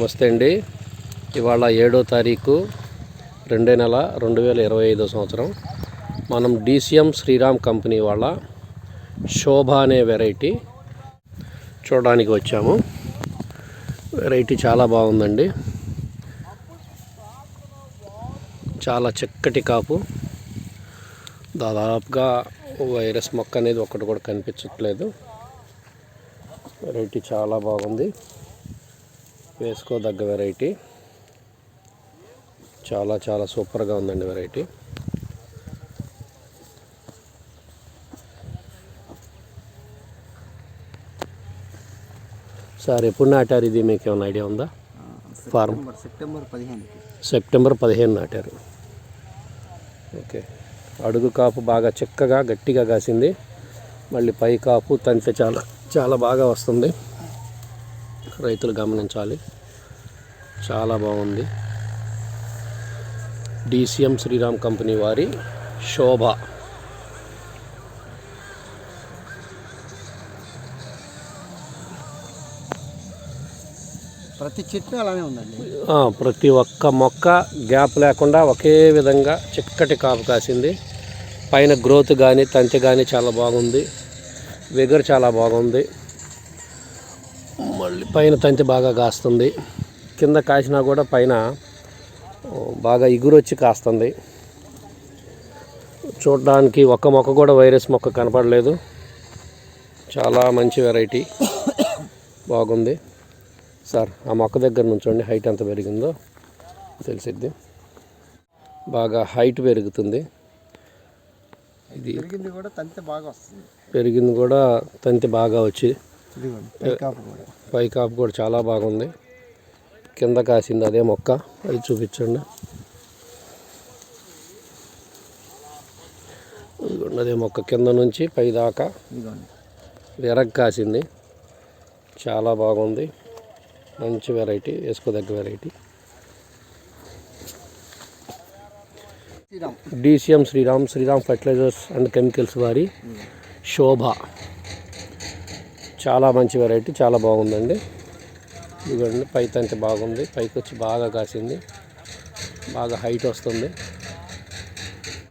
నమస్తే అండి. ఇవాళ ఏడో తారీఖు రెండో నెల రెండు వేల ఇరవై ఐదో సంవత్సరం. మనం డీసీఎం శ్రీరామ్ కంపెనీ వాళ్ళ శోభ అనే వెరైటీ చూడడానికి వచ్చాము. వెరైటీ చాలా బాగుందండి. చాలా చక్కటి కాపు. దాదాపుగా వైరస్ మొక్క అనేది ఒకటి కూడా కనిపించట్లేదు. వెరైటీ చాలా బాగుంది. వేసుకోదగ్గ వెరైటీ చాలా చాలా సూపర్గా ఉందండి వెరైటీ సార్ ఎప్పుడు నాటారు ఇది? మీకు ఏమైనా ఐడియా ఉందా? ఫార్మ్ సెప్టెంబర్ సెప్టెంబర్ పదిహేనుకి. సెప్టెంబర్ పదిహేను నాటారు. ఓకే. అడుగు కాపు బాగా చిక్కగా గట్టిగా కాసింది. మళ్ళీ పై కాపు తంతె చాలా చాలా బాగా వస్తుంది. రైతులు గమనించాలి. చాలా బాగుంది. డీసీఎం శ్రీరామ్ కంపెనీ వారి శోభ. ప్రతి చెట్టు అలానే ఉందండి. ప్రతి ఒక్క మొక్క గ్యాప్ లేకుండా ఒకే విధంగా చిక్కటి కాపు కాసింది. పైన గ్రోత్ కానీ తంతె కానీ చాలా బాగుంది. వెగర్ చాలా బాగుంది. మళ్ళీ పైన తంతె బాగా కాస్తుంది. కింద కాసినా కూడా పైన బాగా ఇగురొచ్చి కాస్తుంది. చూడడానికి ఒక్క మొక్క కూడా వైరస్ మొక్క కనపడలేదు. చాలా మంచి వెరైటీ. బాగుంది. సార్ ఆ మొక్క దగ్గర నుంచోండి హైట్ ఎంత పెరిగిందో తెలిసిద్ది. బాగా హైట్ పెరుగుతుంది. ఇది పెరిగింది కూడా తంతి బాగా వస్తుంది. పెరిగింది కూడా తంతి బాగా వచ్చి పైకాపు కూడా చాలా బాగుంది. కింద కాసింది అదే మొక్క. అది చూపించండి. అదే మొక్క కింద నుంచి పై దాకా. విరగ్ కాసింది. చాలా బాగుంది. మంచి variety వేసుకోదగ్గ variety. DCM Shriram Shriram fertilisers and chemicals వారి శోభ. చాలా మంచి వెరైటీ చాలా బాగుందండి. ఇదిగోండి పై తంతి బాగుంది. పైకి వచ్చి బాగా కాసింది. బాగా హైట్ వస్తుంది.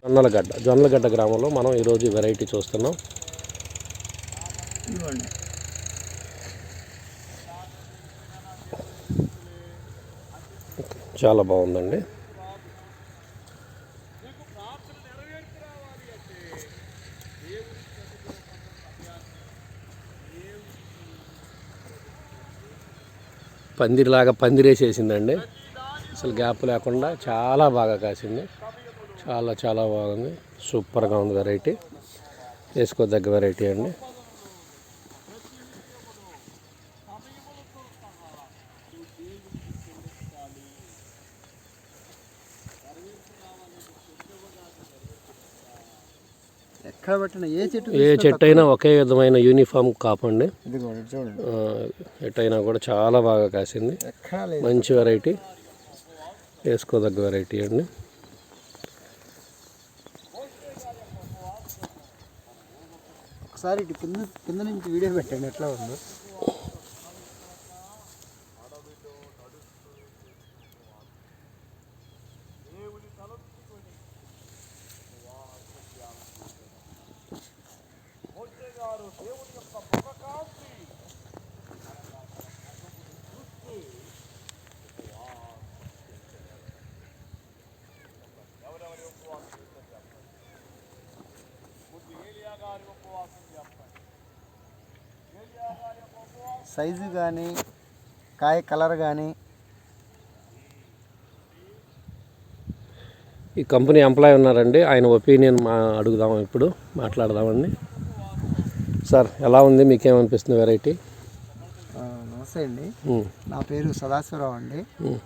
జొన్నలగడ్డ జొన్నలగడ్డ గ్రామంలో మనం ఈరోజు వెరైటీ చూస్తున్నాం. చాలా బాగుందండి. పందిరిలాగా పందిరేసేసిందండి. అసలు గ్యాప్ లేకుండా చాలా బాగా కాసింది. చాలా చాలా బాగుంది. సూపర్గా ఉంది వెరైటీ. వేసుకోదగ్గ వెరైటీ అండి. ఎక్కడ పెట్టిన ఏ చెట్టు ఏ చెట్టు అయినా ఒకే విధమైన యూనిఫామ్ కాపండి. ఎటైనా కూడా చాలా బాగా కాసింది. మంచి వెరైటీ. వేసుకోదగ్గ వెరైటీ అండి. ఒకసారి కింద కింద నుంచి వీడియో పెట్టండి ఎట్లా ఉందో. సైజు కానీ కాయ కలర్ కానీ ఈ కంపెనీ ఎంప్లాయ్ ఉన్నారండి. ఆయన ఒపీనియన్ మా అడుగుదాం ఇప్పుడు మాట్లాడదామండి. సార్ ఎలా ఉంది? మీకేమనిపిస్తుంది వెరైటీ? నమస్తే అండి. నా పేరు సదాశివరావు అండి.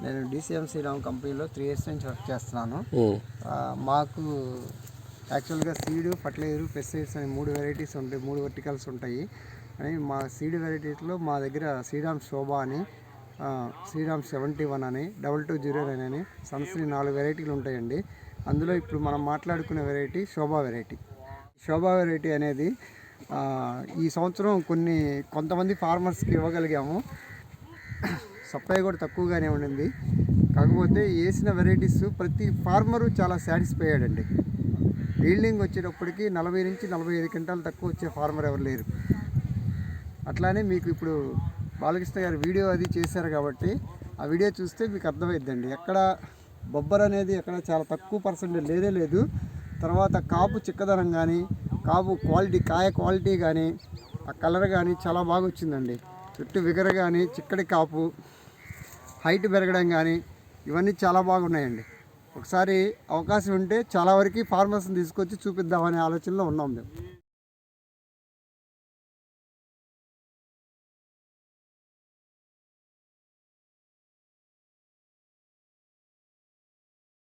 నేను డిసిఎం శ్రీరామ్ కంపెనీలో త్రీ ఇయర్స్ నుంచి వర్క్ చేస్తున్నాను. మాకు యాక్చువల్గా సీడ్ ఫర్టిలైజర్ పెస్టిసైడ్స్ అని మూడు వెరైటీస్ ఉంటాయి. మూడు వర్టికల్స్ ఉంటాయి. అని మా సీడ్ వెరైటీస్లో మా దగ్గర శ్రీరామ్ శోభ అని శ్రీరామ్ సెవెంటీ వన్ అని డబల్ టూ జీరో నైన్ అని సన్స్క్రీన్ నాలుగు వెరైటీలు ఉంటాయండి. అందులో ఇప్పుడు మనం మాట్లాడుకునే variety Shobha variety. Shobha variety అనేది ఈ సంవత్సరం కొన్ని కొంతమంది ఫార్మర్స్కి ఇవ్వగలిగాము. సప్లై కూడా తక్కువగానే ఉండింది. కాకపోతే వేసిన వెరైటీస్ ప్రతి ఫార్మరు చాలా సాటిస్ఫై అయ్యాడండి ఈల్డింగ్ వచ్చేటప్పటికి నలభై నుంచి నలభై ఐదు క్వింటాలు తక్కువ వచ్చే ఫార్మర్ ఎవరు లేరు. అట్లానే మీకు ఇప్పుడు బాలకృష్ణ గారు వీడియో అది చేశారు కాబట్టి ఆ వీడియో చూస్తే మీకు అర్థమైద్దండి. ఎక్కడ బొబ్బర్ అనేది ఎక్కడ చాలా తక్కువ పర్సెంటేజ్ లేదే లేదు. తర్వాత కాపు చిక్కదనం కానీ కాపు క్వాలిటీ కాయ క్వాలిటీ కానీ ఆ కలర్ కానీ చాలా బాగా వచ్చిందండి. చుట్టూ విగర కానీ చిక్కడి కాపు హైట్ పెరగడం కానీ ఇవన్నీ చాలా బాగున్నాయండి ఒకసారి అవకాశం ఉంటే చాలా వరకు ఫార్మర్స్ని తీసుకొచ్చి చూపిద్దామనే ఆలోచనలో ఉన్నాం మేము.